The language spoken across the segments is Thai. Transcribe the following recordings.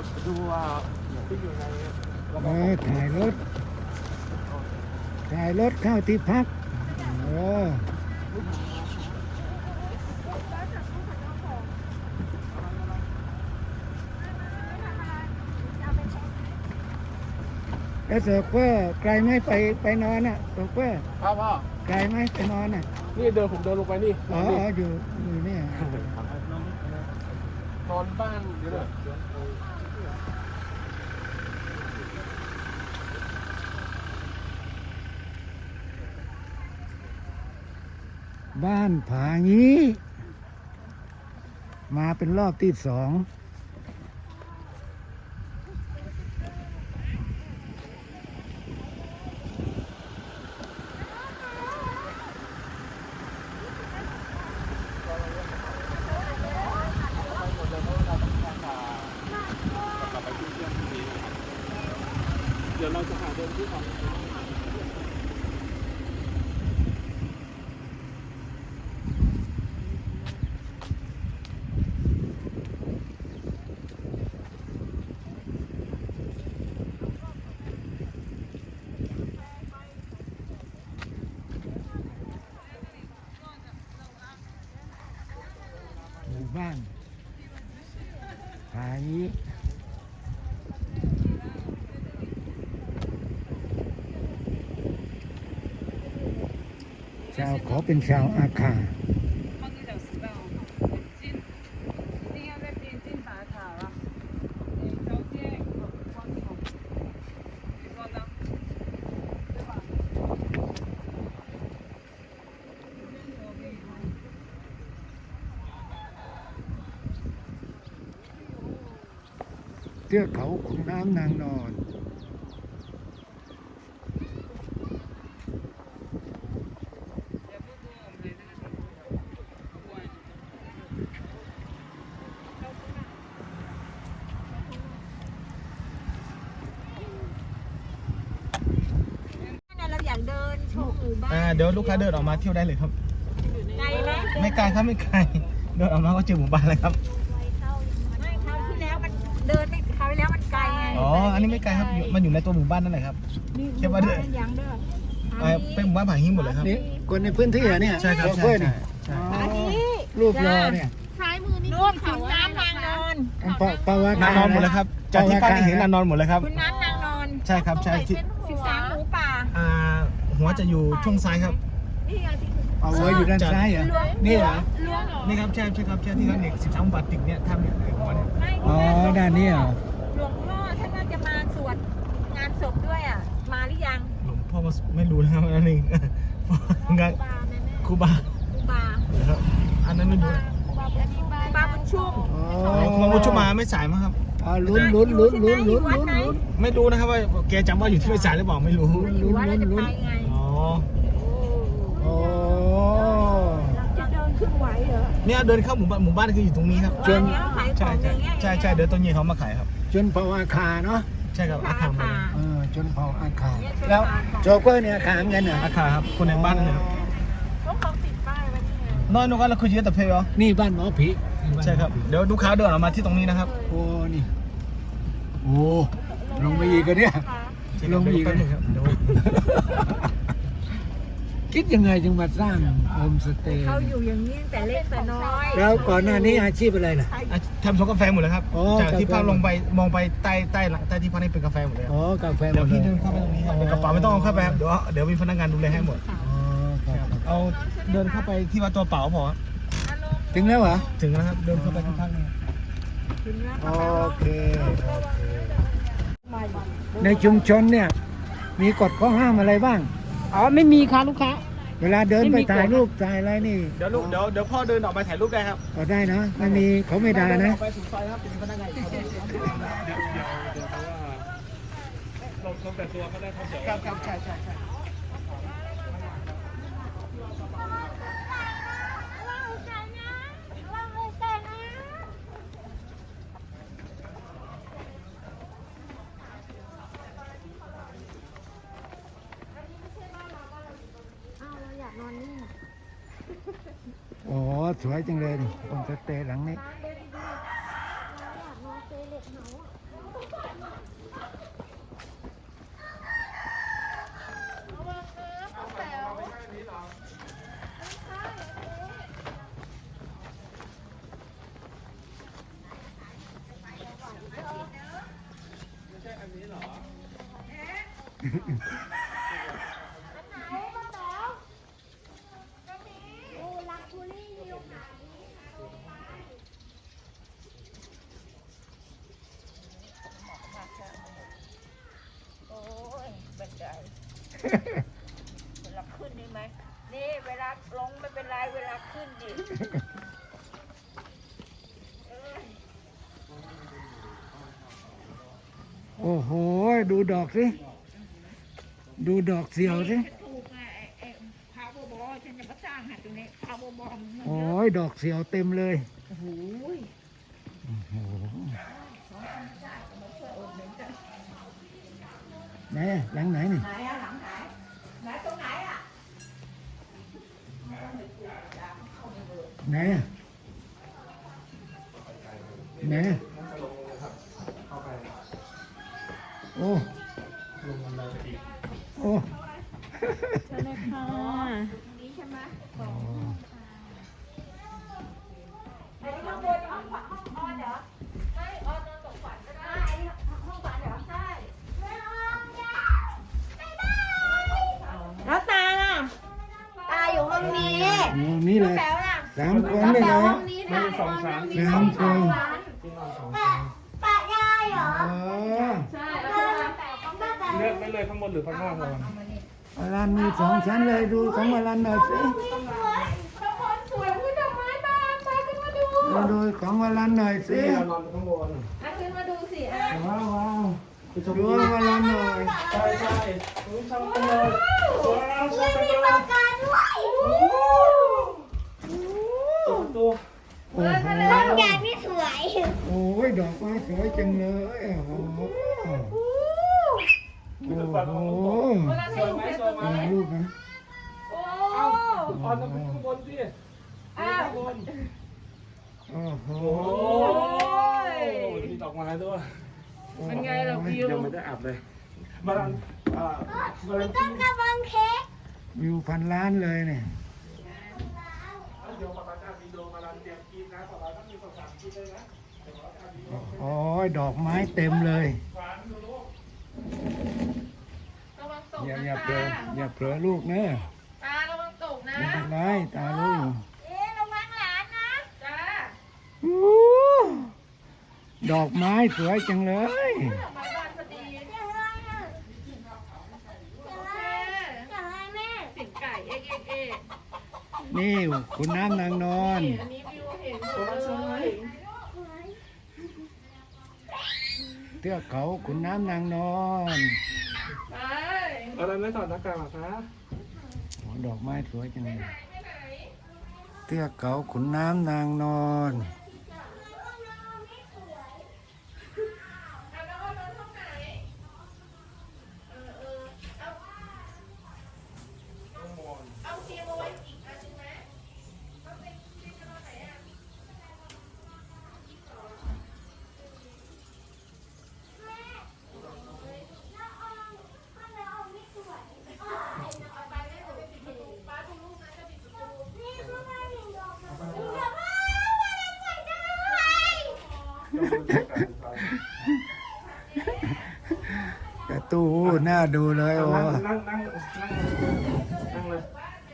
ครับดูว่าที่อยู่ในกระเอบอกอถ่ายรถ ถ่ายรถเข้าที่พักโอ้แล้วโซเฟอร์ไกลไหมไปไปนอนอะโซเฟอร์ครับพ่อไกลไหมไปนอนอะ นี่เดินผมเดินลงไปนี่อ๋ออ๋ออยู่อยู่เนี่ยนอนบ้านเดี๋ยวนะ บ้านผางี้ มาเป็นรอบที่สอง เดี๋ยวเราจะหาเดินที่ของ หมู่บ้านผางี้ชาวขอเป็นชาวอาคาเทือกเขาขุนน้ำนางนอน ยวลูกค้าเดินออกมาเที่ยวได้เลยครับ ไกลไหมไม่ไกลครับไม่ไกลเดินออกมาก็เจอหมู่บ้านเลยครับไม่คราวที่แล้วมันเดินไม่คราวที่แล้วมันไกลไงอ๋ออันนี้ไม่ไกลครับอยู่มันอยู่ในตัวหมู่บ้านนั่นแหละครับแค่ว่าเดินยังเด้อเอ่อเป็นหมู่บ้านผาหิ้งหมดเลยครับ นี่คนในพื้นที่เหรอเนี่ยใช่ครับโชใช่เฟอร์นี่ใช่อ๋ออันนี้รูปรอเนี่ยซ้ายมือนี่นู่นขุนน้ำนางนอนปะปะวะนางนอนหมดเลยครับจากที่ป้าที่เห็นนางนอนหมดเลยครับ ขุนน้ำนางนอนใช่ครับใช่ที่สิบสามหมูป่าอ่า หัวจะอยู่ช่วงซ้ายครับ นี่ไงที่เอาไว้อยู่ด้านซ้ายเหรอนี่เหรอ ล้วงเหรอนี่ครับใช่ใช่ครับใช่ที่เขาเด็กสิบสามบาทติดเนี่ยทำเนี่ยหัวเนี่ยไม่อ๋อ ด้านนี้เหรอ หลวงพ่อท่านน่าจะมาสวดงานศพด้วยอะ มาหรือยังหลวงพ่อก็ไม่รู้นะครับอันนี้งานบาแม่แม่ครูบาครูบานะครับอันนั้นไม่รู้ครูบาบุญชุ่มครูบาบุญชุ่มอ๋อ หลวงพ่อชุมาไม่สายมั้งครับ อ๋อลุ้นลุ้นลุ้นลุ้นลุ้นลุ้นลุ้นไม่รู้นะครับว่าแกจำว่าอยู่ที่ไม่สายหรือเปล่าไม่รู้อยู่ว่าเราจะไปไงอ๋อโอ้จะเดินขึ้นไหวเหรอเนี่ยเดินเข้าหมู่บ้านหมู่บ้านคืออยู่ตรงนี้ครับจนขายขใช่องอใช่ย่างเงี้ยใช่ใช่เดี๋ยวตอนเย็นเขามาขายครับ จนเผ่าอาคาเนาะใช่ครับอาคารหมดเลยเออจนเผ่าอาคาแล้วโชเฟอร์เนี่ยอาคาเหมือนกันเหรออาคารครับคนในบ้านนั่นเลยครับพวกเขาติดป้ายไว้นี่ไงน้อยนกแล้วคุยเยอะแต่เพย์เหรอนี่บ้านหมอผีใช่ครับเดี๋ยวลูกค้าเดินออกมาที่ตรงนี้นะครับ โอ้นี่ โอ้ลงไปอีกกันเนี่ย ลงไปอีกแป๊บนึงครับเดี๋ยวคิดยังไงจึงมาสร้างโฮมสเตย์เขาอยู่อย่างนี้ตั้งแต่เล็กแต่น้อยแล้วก่อนหน้านี้อาชีพอะไรล่ะ อะทำสวนกาแฟหมดเลยครับอ๋อจากที่กาแฟพักลงไปมองไปใต้ใต้หลังใต้ที่พักนี่เป็นกาแฟหมดเลยครับอ๋อกาแฟหมเดี๋ยวดเลพี่ยเดินเข้าไปตรงนี้ครับเป็นกระเป๋าไม่ต้องเอาเข้าไปครับเดี๋ยวเดี๋ยวมีพนักงานดูแลให้หมดอ๋อครับเอาเดินเข้าไปที่ว่าตัวเปล่าพอถึงแล้วเหรอ ถึงแล้วครับเดินเข้าไปข้างๆนี่ โอเค ในชุมชนเนี่ย มีกฎข้อห้ามอะไรบ้าง อ๋อไม่มีค่ะลูกค้า เวลาเดินไม่ไปมีกฎถ่ายรูปถ่ายอะไรนี่เดี๋ยวลูกเดี๋ยวเดี๋ยวพ่อเดินออกไปถ่ายรูปได้ครับก็ได้นะไม่มีเขาไม่ด่านะออกไปสู่ซอยครับจะมีพนักงานอยู่ครับครับใช่ใช่ใช่ สวยจังเลยนี่โฮมสเตย์หลังนี้นอนเซเล โอ้ยบันไดเวลาขึ้นนี่ไหมนี่เวลาลงไม่เป็นไรเวลาขึ้นดิ โอ้โห ดูดอก สิดูดอกเสียวสิถูกไงไอ้พาวเวอร์บอลฉันจะมาสร้างหาตรงนี้พาวเวอร์บอลมันเยโอ้อะยดอกเสียวเต็มเลยโอ้โหโอ้โหไหนอะหลังไหนนี่ไหนอะหลังไหนไหนตรงไหนอะไหนอะไหนอะโอ้ ใช่ไหม คะนี้ใช่ไหมโอ้ไอ้ข้างบนห้องขวัญห้องออนเหรอใช่ออนนอนตกขวัญก็ได้ไอ้ห้องขวัญเหรอใช่แล้วตาล่ะ ตาอยู่ห้องนี้โหนี่เลยแป๋วล่ะสามคนเลยแป๋นะวห้องนี้ไม่ค่ะได้สองชั้นสามคนที่นอนสองแปะแปะยายเหรออ๋อใช่แปะแปะก็แปะแปะเลือกได้เลยข้างบนหรือข้างล่างก่อน วารันมีสองชั้นเลยดูของวารันหน่อยสิสวยข้างบนสวยอุ้ยดอกไม้บานไปขึ้นมาดูมาดูของวารันหน่อยสินี่เรานอนข้างบนอะขึ้นมาดูสิอะว้าวว้าวดูวารันหน่อยใช่ใช่คุณชมกันเลยว้าวชอุ้ยมกันมีเลปายกกาด้วยตัวโอ้โหห้องยายนี่สวย โอ้ย ดอกไม้สวยจังเลยโอ้ โหโอ้โหสวยไหมสวยไหมเอาลูกนะเอาออนต้องขึ้นข้างบนสิข้างบนโอ้โหโอ้ยมีดอกไม้ด้วยเป็นไงล่ะวิวยังไม่ได้อาบเลยมาลันอ่ามาลันต้องกระบังเค้กวิวพันล้านเลยเนี่ยเดี๋ยวมาลันอาบีโดมาลันเตรียมกินนะมาลันต้องมีภาษากินด้วยนะโอ้ยดอกไม้เต็มเลย อย่านะอย่าเผลตาออย่าเผลอลูกนะตาระวังตกนะไม่เป็นไรตาลูกเอ๊ะระวังหลานนะจ้าอู้ดอกไม้สวยจังเลยดอกไม้บานพอดีเสียงอะไรอะเสียงอะไรเสียงอะไรแม่สิงไก่เอ๊ะเอ๊ะเอ๊ะนี่คุณน้ำนางนอน อันนี้วิวเห็นหมดเลยเทือกเขาขุนน้ำนางนอนไป อะไรไม่ถอดหน้ากากหรอคะดอกไม้สวยจังเลยเทือกเขาขุนน้ำนางนอนกระตู้ น่าดูเลยโอ้นั่งนั่งนั่งนั่งเลย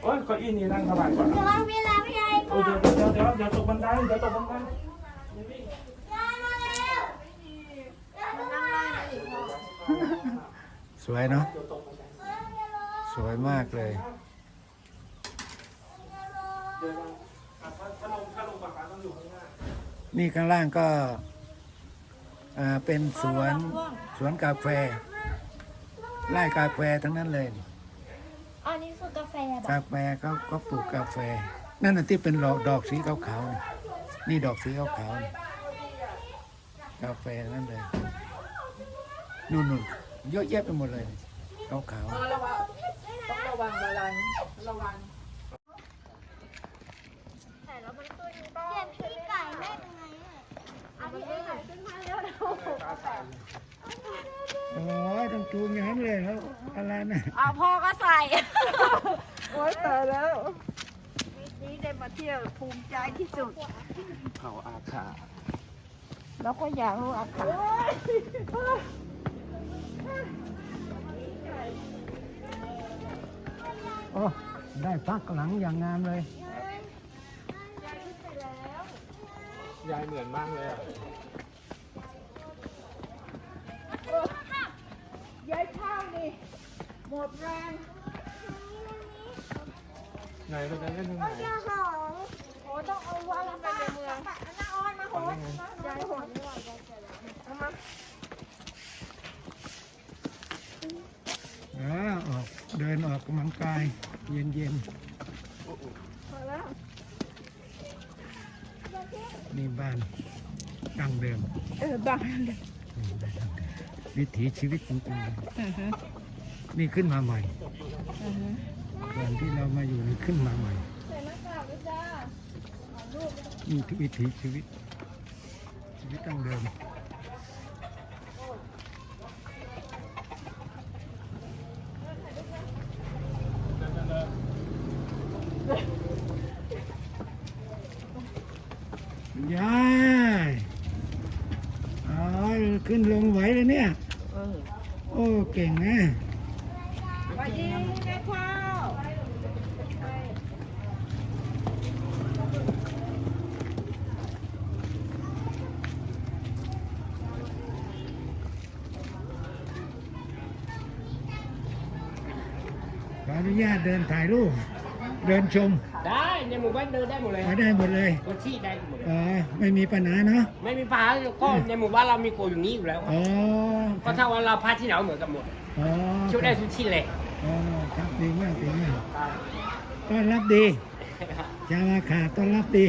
โอ้ยเก้าอี้นี่นั่งสบายกว่าระวังเวลาพี่ยายโอ้ยเดี๋ยวเดี๋ยวเดี๋ยวเดี๋ยวตกบันไดเดี๋ยวตกบันไดยายมาแล้วยายมาแล้วสวยเนาะสวยมากเลยถ้าลงถ้าลงฝั่งนั้นต้องอยู่ข้างหน้านี่ข้างล่างก็อ่าเป็นสวนสวนกาแฟ ไร่กาแฟทั้งนั้นเลย อันนี้คือกาแฟแบบกาแฟเขาก็ปลูกกาแฟ นั่นน่ะที่เป็นดอกดอกสีขาวๆนี่นี่ดอกสีขาวๆนี่กาแฟนั่นเลยนู่นๆเยอะแยะไปหมดเลยขาวระวังต้องระวังบาลานระวัง เปลี่ยนพี่ไก่แม่เป็นไงอะเอาพี่เอ๋ขึ้นมาเร็ว โอ้ยต้องจูงอย่างนั้นเลยแล้วอะไรนะเอาพ่อก็ใส่ โอ๊ยตายแล้ววีคนี้ได้มาเที่ยวภูมิใจที่สุด เผาอาคาแล้วก็อยากรู้อาการโอ้ ได้พักหลังอย่างงามเลย ยายเหมือนมากเลยอะ ยายข้าวนี่หมดแรงไหนเราจะเล่นตรงไหนโอ้ต้องเอาวางไปในเมืองน้าออนมาโหดยายโหดไม่ไหวยายเสร็จแล้วเอามาอ่าออกเดินออกกำลังกาย เย็นเย็นนี่บ้านดั้งเดิม เออบ้า วิถีชีวิตจริงๆเลยนี่ขึ้นมาใหม่ก่อนที่เรามาอยู่นี่ขึ้นมาใหม่นี่คือวิถีชีวิต ชีวิตดั้งเดิม ยายอ๋อขึ้นลงไหวเลยเนี่ย โอ้ เก่งนะสวัสดียายข้าวขออนุญาตเดินถ่ายรูป เดินชม หมู่บ้านเดินได้หมดเลยมาได้หมดเลยตัวที่ได้หมดเลยอ๋อไม่มีปัญหาเนาะไม่มีปัญหาก็ในหมู่บ้านเรามีโกอย่างนี้อยู่แล้วอ๋อก็ถ้าว่าเราพักที่ไหนก็เหมือนกันหมดอ๋อช่วยได้ทุกที่เลยอ๋อครับดีมากดีมากต้อนรับดีชาวอาขาต้อนรับดี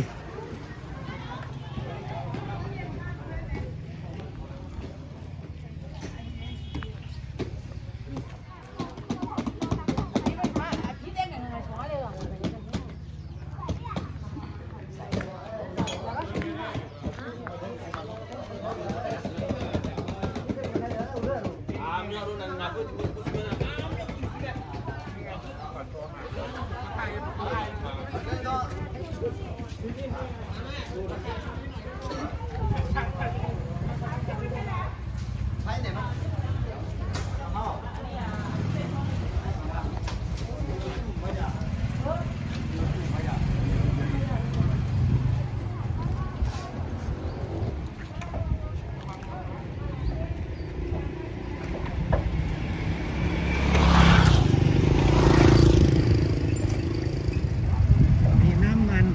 มีน้ำมัน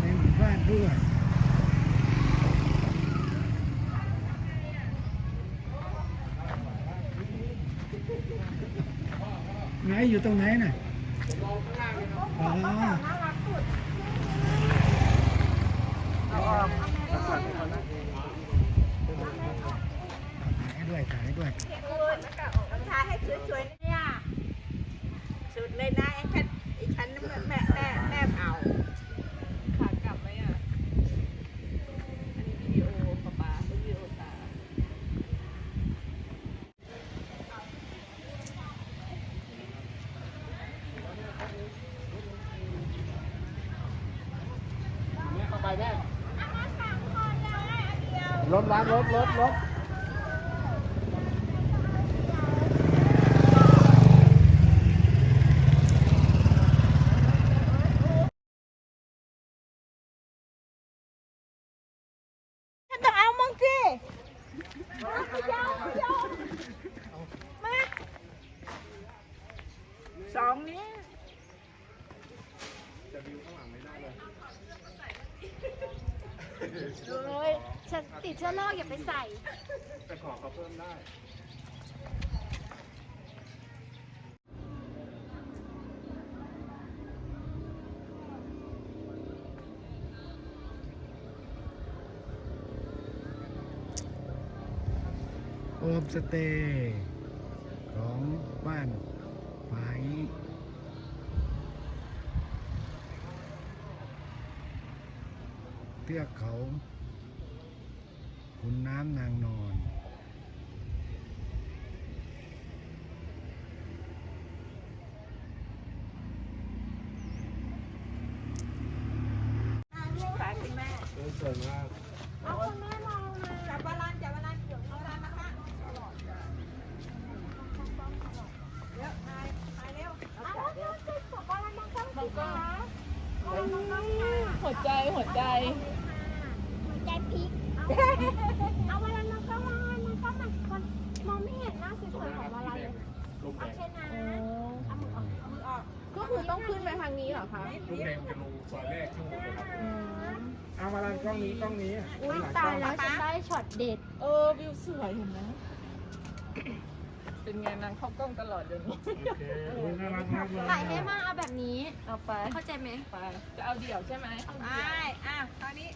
ในหมู่บ้านด้วย ไหน อยู่ตรงไหนน่ะอ๋อถ่ายด้วยถ่ายด้วย ทาให้สวยๆเนี่ยสุดเลยนะไอ้ฉันไอ้ฉันแม่แม่แม่แม่เอา ขากลับไหมอะ อันนี้วิดีโอป๊าป๊าวิดีโอตา เข้าไปแม่ รถล้างรถรถรถ ฉันต้องเอามึงสิมาสองนี้ เลยฉันติดเชื้อโรคอย่าไปใส่ แต่ขอเขาเพิ่มได้ โฮ มสเตย์ของบ้านฝายเทือกเขาขุนน้ำนางนอน สวยมาก เอาคุณแม่มองนะจับบาลานจับบาลานเดี๋ยวเอาบาลานมาค่ะเร็วถ่ายถ่ายเร็วเอาแล้วจะขอบาลานมองกล้องสิคะบาลานมองกล้องค่ะ หัวใจหัวใจ หัวใจพลิกเอาบาลานมองกล้องมองมองกล้องมันคนมองไม่เห็นหน้าสวยๆของบาลานเลย ลูกแด โอง เคนะเอามือออกเอามือออก ก็คือต้องขึ้นไปทางนี้เหรอคะ ลูกแดงจะลงซอยแรกช่วงเลยครับเอามาลันกล้อง นี้กล้องนี้อุ้ยตายแล้วฉันได้ช็อตเด็ด เออวิวสวยเห็นไหมเป็นไงนางเข้ากล้องตลอดเดี๋ยวนี้โอเคโอ้ยน่ารักมากเลยถ่ายให้มากเอาแบบนี้ เอาไปเข้าใจไหมไปจะเอาเดี่ยวใช่ไหมไปอะตอนนี้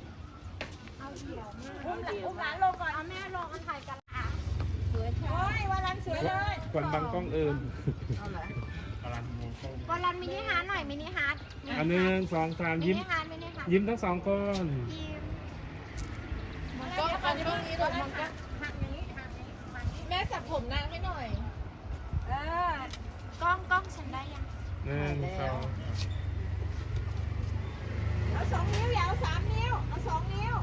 เอาเดี่ยวอุ้มหลานอุ้มหลานลงก่อนเอาแม่ลงกันถ่ายกันอะสวยโอ้ยวันรันสวยเลยก่อนบังกล้องอื่นเอาไหนมาลันมองกล้องวันรันมินิฮาร์ทหน่อยมินิฮาร์ทอันหนึ่งสองสามมิยิ้มนิฮาร์ทมินิฮาร์ทยิ้มทั้งสองคนยิ้ม ก็อันนี้ตรงนี้ตรงนี้หักอย่างนี้หักอย่างนี้หักอย่างนี้แม่จับผมนางให้หน่อย เออกล้องกล้องฉันได้ยังหนึ่งสองเอาสองนิ้วอย่าเอาสามนิ้วเอาสองนิ้ว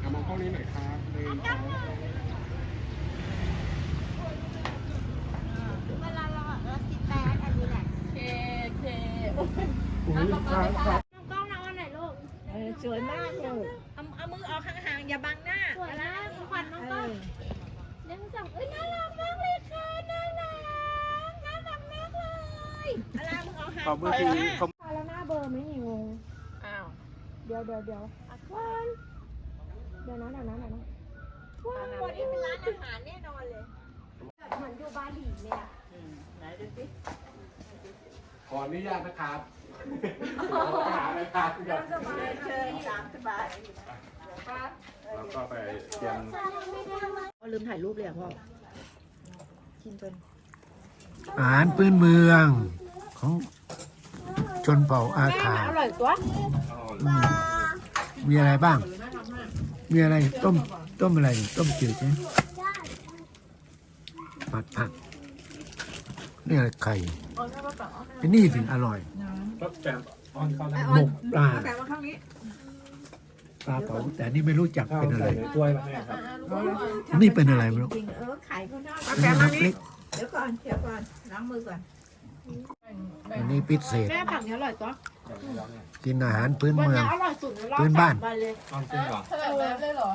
เอามองกล้องนี้หน่อยครับหนึ่งสองเวลาเราเราสิแตกอันนี้แหละเคเคอุ้ยครับครับน้ สวยมากเลยเอาเอามือออกห่างๆอย่าบังหน้าสวยมากมีควันน้องกล้องหนึ่งสองเอ้ยน่ารักมากเลยค่ะน่ารักน่ารักมากเลยอะไรมึงเอาห่างขอบมือทีขอบ แล้วหน้าเบอร์ไหมนี่งงอ้าวเดี๋ยวเดี๋ยวเดี๋ยววันเดี๋ยวนะเดี๋ยวนะเดี๋ยวนะวันวันนี้เป็นร้านอาหารแน่นอนเลยเหมือนอยู่บาหลีเลยอะไหนดูสิขออนุญาตนะครับขอไป หาอะไรทานก่อนสบายเชิญตามสบายแล้วก็ไปเตรียมลืมถ่ายรูปเลยอะพ่อกินเป็นอาหารพื้นเมือง ของชนเผ่าอาคาอร่อยตัวมีอะไรบ้าง มีอะไรต้มต้มอะไร ต้มจืดใช่ไหมผัดผัก นี่อะไรไข่ไอ้นี่ถึงอร่อยก็แต่ออนเข้าได้หมกปลาแต่ว่าข้างนี้ปลาเผาแต่นี่ไม่รู้จักเข้าเป็นอะไรใส่ในถ้วยแล้วแม่ครับนี่เป็นอะไรไม่รู้จริงเออไข่เขาได้อันนี้นักเล็กเดี๋ยวก่อนเดี๋ยวก่อนล้างมือก่อนอันนี้พิเศษแม่ผักนี้อร่อยตัวกินอาหารพื้นวันเมืองนี้อร่อยสุดในรอบพื้นบ้านสมวันเลยอ้าวจริงเหรอ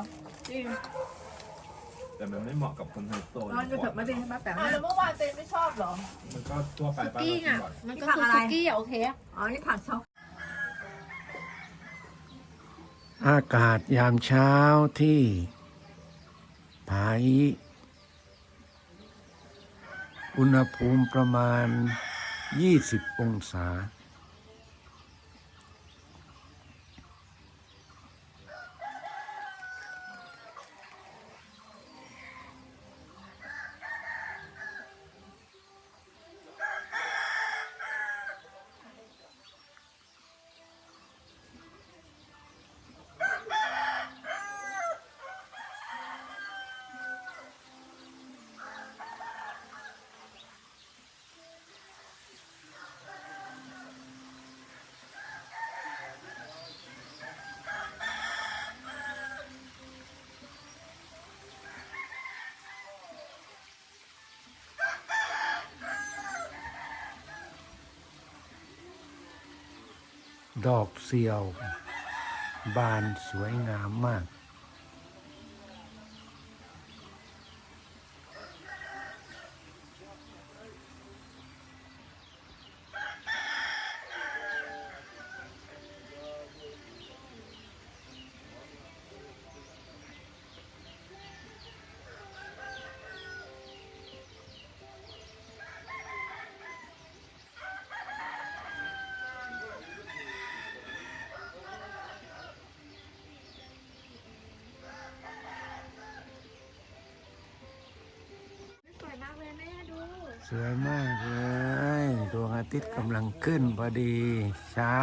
แต่มันไม่เหมาะกับคนไฮโซนอนจะเถิดมาดิให้ป้าแป๋วอะแล้วเมื่อวานเต้ไม่ชอบเหรอ มันก็ทั่วไปป้ากิ้งเรากินอะบ่อยมันก็คือซุกี้อะโอเคอะอ๋อ นี่ผักช็อกอากาศยามเช้าที่ผาฮิอุณหภูมิประมาณ 20 องศา ดอกเสียว บานสวยงามมาก สวยมากเลยดวงอาทิตย์กำลังขึ้นพอดี เช้า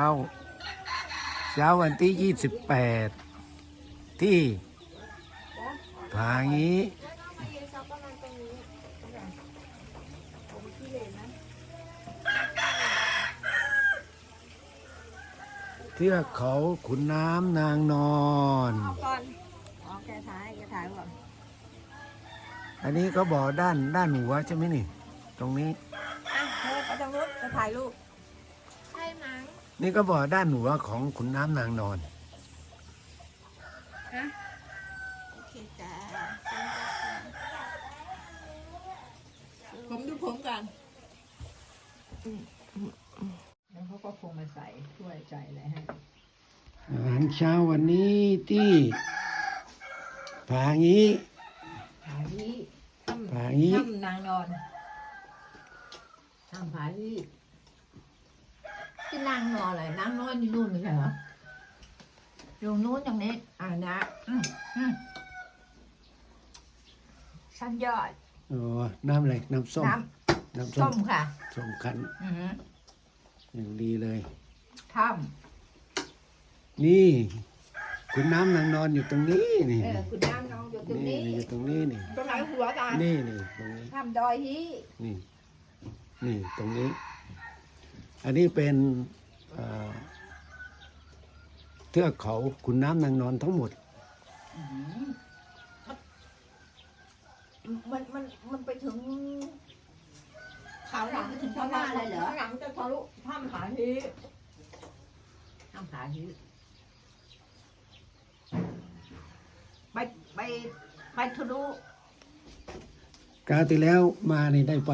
เช้าวันที่ 28 ที่ผางี้เทือกเขาขุนน้ำนางนอนเอาก่อนอ๋อแกถ่ายแกถ่ายก่อนอันนี้ก็บอกด้านด้านหัวใช่ไหมนี่ ตรงนี้ อะเธอไปทางนู้นจะถ่ายรูปใช่มั้งนี่ก็บอกด้านหัวของขุนน้ำนางนอนโอเคจ้าผมดูผมกันแล้วเขาก็คงมาใส่ถ้วยใจอะไรให้อาหารเช้าวันนี้ที่ผางี้ผายี่ถ้ผางี้ำถ้ำนางนอน ถ้ำผายี่ที่นางนอนอะไรนางนอนอยู่นู่นไม่ใช่เหรออยู่นู้นอย่างนี้อ่านะอืมอืมชั้นยอด อ๋อน้ำอะไร น้ำส้ม น้น้ำำส้ส้มมค่ะ ส้มคั้นอือฮึอย่างดีเลย ถ้นี่ขุนน้ำนางนอนอยู่ตรงนี้นี่ำเออคุณน้ำนอนอยู่ตรงนี่นี้อยู่ตรงนี้นี่ ตรงไหนหัวตานี่นี่ตรงนี้ ถ้ำดอยฮี นี่ นี่ตรงนี้ อันนี้เป็นเอ่อเทือกเขาขุนน้ำนางนอนทั้งหมด มันมันมันไปถึงเขาหลังไปถึงพม่าเลยเหรอหลังจะทะลุถ้ำผาฮีถ้ำผาฮีไปไปไปทะลุ กาที่แล้วมานี่ได้ไป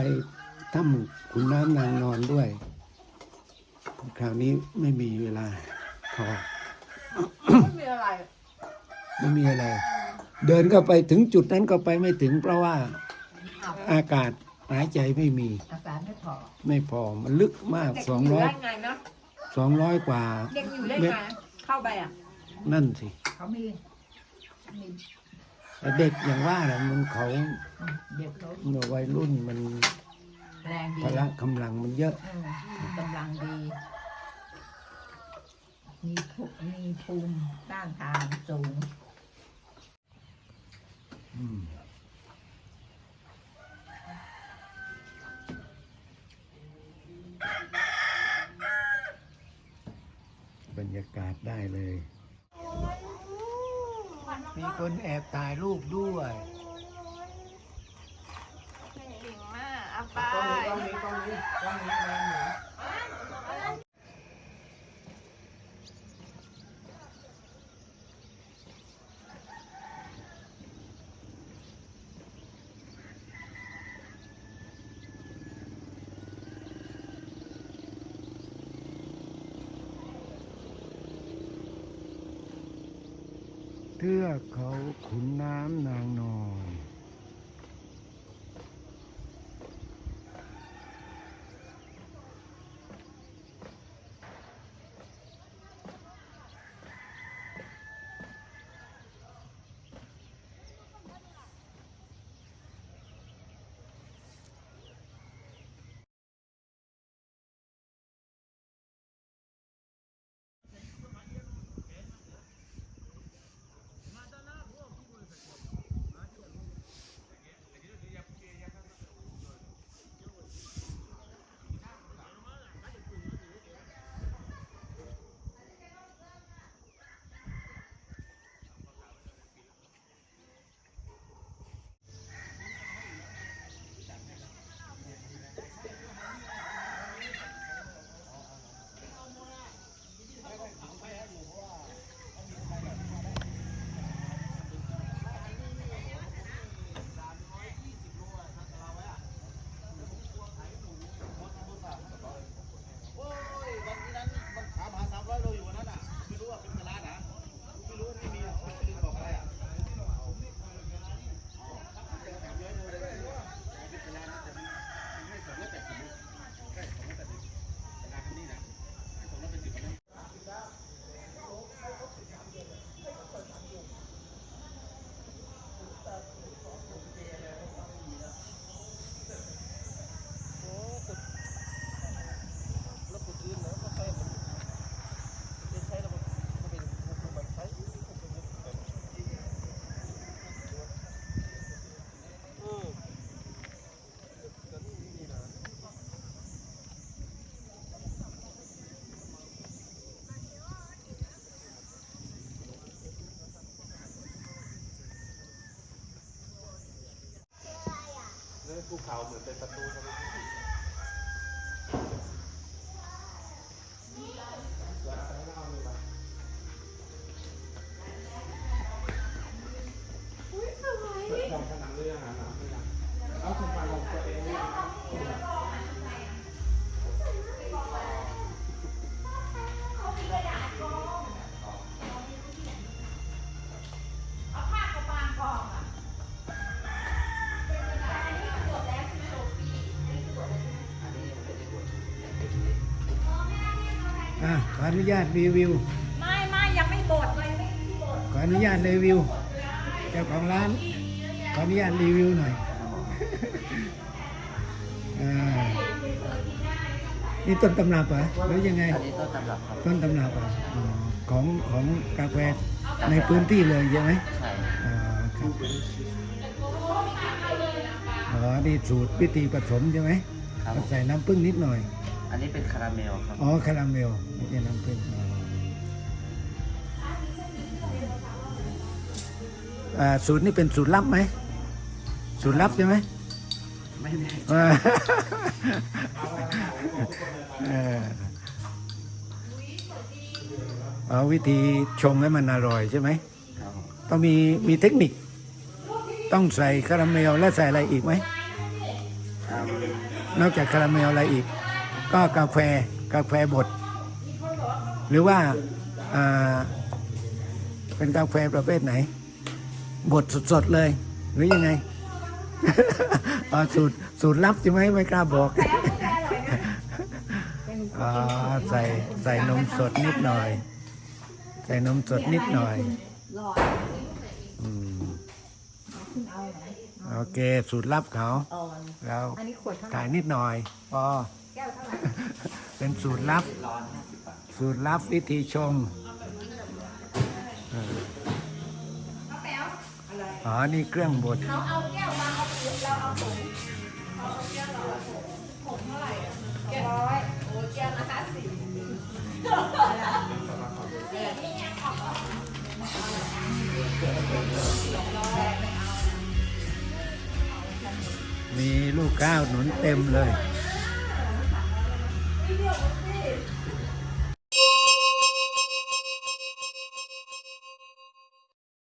ถ้ำขุนน้ำนางนอนด้วย คราวนี้ไม่มีเวลาพอไม่มีอะไร ไม่มีอะไร เดินก็ไปถึงจุดนั้นก็ไปไม่ถึงเพราะว่าอ้าวอากาศหายใจไม่มี อาการไม่พอ ไม่พอ มันลึกมากเด็กสองอยู่ร้อยได้ไงเนาะสองร้อยกว่า เด็กอยู่ได้เมไงตรเข้าไปอะ นั่นสิเขามีมีแต่เด็กอย่างว่าแหละมันเขาเด็กเขาเมื่อวัยรุ่นมัน แรงดีพละกำลังมันเยอะ เออมีกำลังดี มีภูมีภูมิต้านทานสูง อืมบรรยากาศได้เลย มีคนแอบถ่ายรูปด้วย เก่งมาก เอาไปกล้องนี้กล้องนี้กล้องนี้กล้องนี้นะเทือกเขาขุนน้ำนางนอน ภูเขาเหมือนเป็นประตู อะขออนุญาตรีวิว ไม่ไม่ยังไม่บดเลยไม่ที่บดขออนุญาตรีวิว เจ้าของร้าน ขออนุญาตรีวิวหน่อยอ่านี่ต้นตำรับเหรอหรือยังไง อันนี้ต้นตำรับครับต้นตำรับเหรออ๋อของของกาแฟในพื้นที่เลยใช่ไหมใช่อ๋อครับอ๋อนี่สูตรวิธีผสมใช่ไหมครับใส่น้ำผึ้งนิดหน่อยอั นนี้เป็นคาราเมลครับ อ๋อ คาราเมลไม่ใช่น้ำผึ้งอ๋ออ่าสูตรนี้เป็นสูตรลับไหม สูตรลับใช่ไหมไม่แน่อ่า เออเอาวิธีชงให้มันอร่อยใช่ไหม ครับผมต้องมีมีเทคนิค ต้องใส่คาราเมลและใส่อะไรอีกไหม อ่านอกจากคาราเมลอะไรอีก ก็กาแฟกาแฟบด หรือว่าอ่าเป็นกาแฟประเภทไหน บดสดๆเลย หรือยังไงอ๋อสูตรสูตรลับใช่ไหมไม่กล้าบอกอ๋อใส่ใส่นมสดนิดหน่อย ใส่นมสดนิดหน่อยหลอดอืมขึ้นเอาไหนโอเค สูตรลับเขาเอาแล้วอันนี้ขวดเท่าไหร่ถ่ายนิดหน่อยพอแก้วเท่าไหร่เป็นสูตรลับร้อนห้าสิบบาทสูตรลับวิธีชงเอออ๋อ นี่เครื่องบด เขาเอาแก้วมาเอาปุ๋ยเราเอาผงเขาเอาแก้วเราเอาผงผงเท่าไหร่อะแก้วร้อยโอ้ยแก้วละห้าสิบมีลูกข้าวหนุนเต็มเลย Filho.